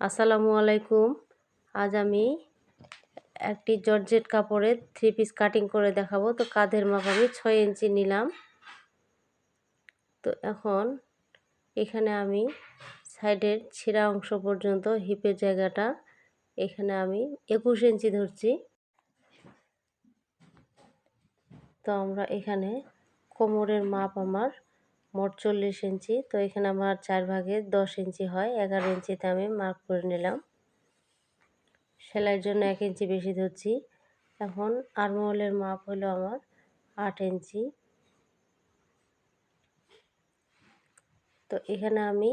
আসসালামু আলাইকুম। আজ আমি একটি জর্জেট কাপড়ের থ্রি পিস কাটিং করে দেখাবো। তো কাঁধের মাপ আমি ছয় ইঞ্চি নিলাম। তো এখন এখানে আমি সাইডের ছিঁড়া অংশ পর্যন্ত হিপের জায়গাটা এখানে আমি একুশ ইঞ্চি ধরছি। তো আমরা এখানে কোমরের মাপ আমার মোট চল্লিশ ইঞ্চি। তো এখানে আমার চার ভাগে দশ ইঞ্চি হয়, এগারো ইঞ্চিতে আমি মার্ক করে নিলাম। সেলাইয়ের জন্য এক ইঞ্চি বেশি ধরছি। এখন আরমহলের মাপ হলো আমার আট ইঞ্চি। তো এখানে আমি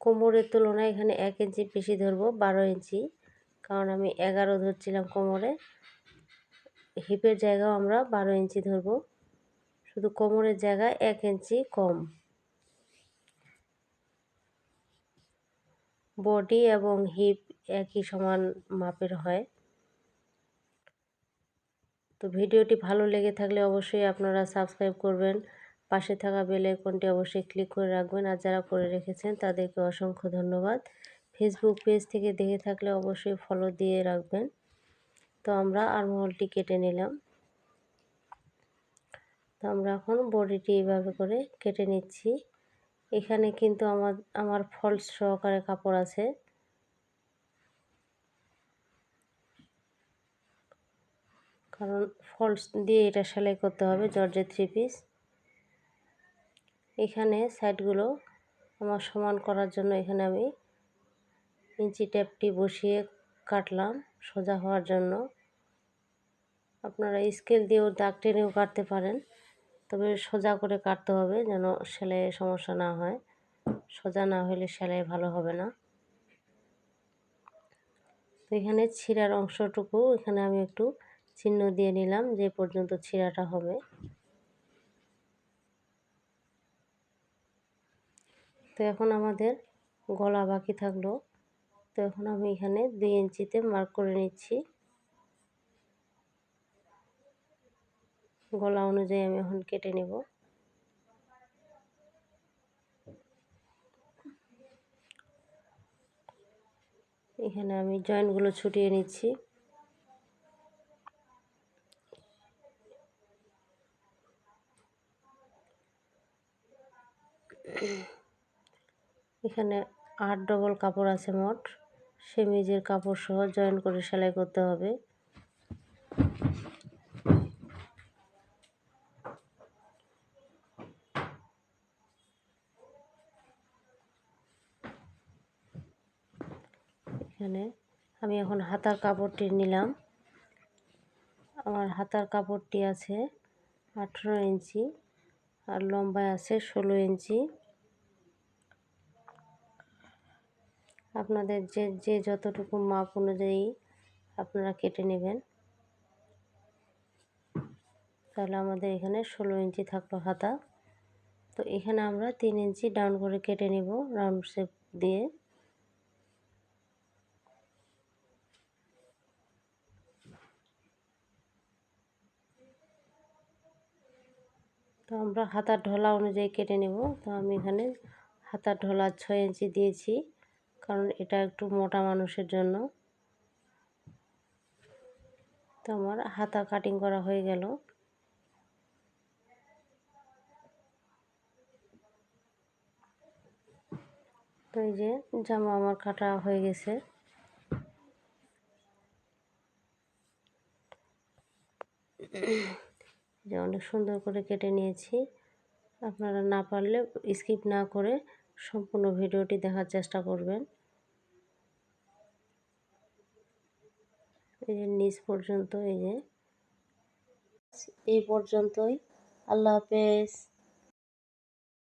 কোমরের তুলনায় এখানে এক ইঞ্চি বেশি ধরবো, বারো ইঞ্চি। কারণ আমি এগারো ধরছিলাম কোমরে। হিপের জায়গাও আমরা বারো ইঞ্চি ধরবো। শুধু কোমরের জায়গায় এক ইঞ্চি কম। বডি এবং হিপ একই সমান মাপের হয়। তো ভিডিওটি ভালো লেগে থাকলে অবশ্যই আপনারা সাবস্ক্রাইব করবেন। পাশে থাকা বেল আইকনটি অবশ্যই ক্লিক করে রাখবেন। আর যারা করে রেখেছেন, তাদেরকে অসংখ্য ধন্যবাদ। ফেসবুক পেজ থেকে দেখে থাকলে অবশ্যই ফলো দিয়ে রাখবেন। তো আমরা আরমহলটি কেটে নিলাম। তো আমরা এখন বডিটি এইভাবে করে কেটে নিচ্ছি। এখানে কিন্তু আমার আমার ফলস সহকারে কাপড় আছে। কারণ ফলস দিয়ে এটা সেলাই করতে হবে, জর্জের থ্রি পিস এখানে সাইডগুলো আমার সমান করার জন্য এখানে আমি ইঞ্চি ট্যাপটি বসিয়ে কাটলাম সোজা হওয়ার জন্য। আপনারা স্কেল দিয়েও দাগ টেনেও কাটতে পারেন। তবে সোজা করে কাটতে হবে যেন সেলাইয়ের সমস্যা না হয়। সোজা না হলে সেলাই ভালো হবে না। তো এখানে ছিঁড়ার অংশটুকু এখানে আমি একটু চিহ্ন দিয়ে নিলাম যে পর্যন্ত ছিঁড়াটা হবে। তো এখন আমাদের গলা বাকি থাকল। তো এখন আমি এখানে দুই ইঞ্চিতে মার্ক করে নিচ্ছি। গলা অনুযায়ী আমি এখন কেটে নেব। এখানে আমি জয়েন্টগুলো ছুটিয়ে নিচ্ছি। এখানে আট ডবল কাপড় আছে মোট। সেমিজের কাপড় সহ জয়েন করে সেলাই করতে হবে। এখানে। আমি এখন হাতার কাপড়টি নিলাম। আমার হাতার কাপড়টি আছে আঠেরো ইঞ্চি আর লম্বায় আছে ষোলো ইঞ্চি। আপনাদের যে যে যতটুকু মাপ অনুযায়ী আপনারা কেটে নেবেন। তাহলে আমাদের এখানে ষোলো ইঞ্চি থাকল হাতা। তো এখানে আমরা তিন ইঞ্চি ডাউন করে কেটে নিব, রাউন্ড শেপ দিয়ে। তো আমরা হাতার ঢলা অনুযায়ী কেটে নেব। তো আমি এখানে হাতার ঢলা ছয় ইঞ্চি দিয়েছি, কারণ এটা একটু মোটা মানুষের জন্য। তো আমার হাতা কাটিং করা হয়ে গেল। তো এই যে জামা আমার কাটা হয়ে গেছে। যে অনেক সুন্দর করে কেটে নিয়েছি। আপনারা না পারলে স্কিপ না করে সম্পূর্ণ ভিডিওটি দেখার চেষ্টা করবেন। এই যে নিচ পর্যন্ত এই যে। এই পর্যন্তই। আল্লাহ হাফেজ।